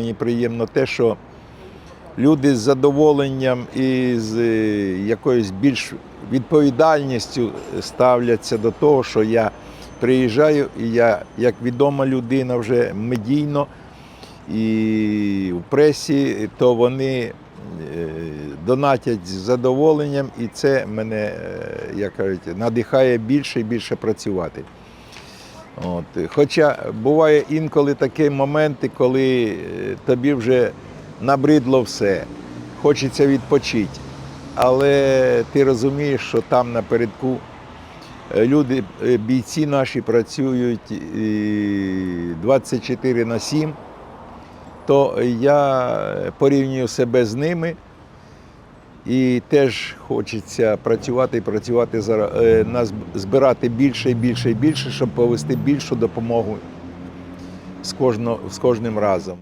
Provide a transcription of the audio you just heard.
мені приємно те, що люди з задоволенням і з е, якоюсь більш відповідальністю ставляться до того, що я приїжджаю, і я, як відома людина, вже медійно і в пресі, то вони е, донатять з задоволенням, і це мене, е, як кажуть, надихає більше і більше працювати. От. Хоча буває інколи такі моменти, коли е, тобі вже набридло все, хочеться відпочити. Але ти розумієш, що там напередку е, люди, е, бійці наші працюють 24 на 7, то я порівнюю себе з ними. І теж хочеться працювати і працювати е, на зб- збирати більше і більше і більше, щоб повести більшу допомогу з кожним разом.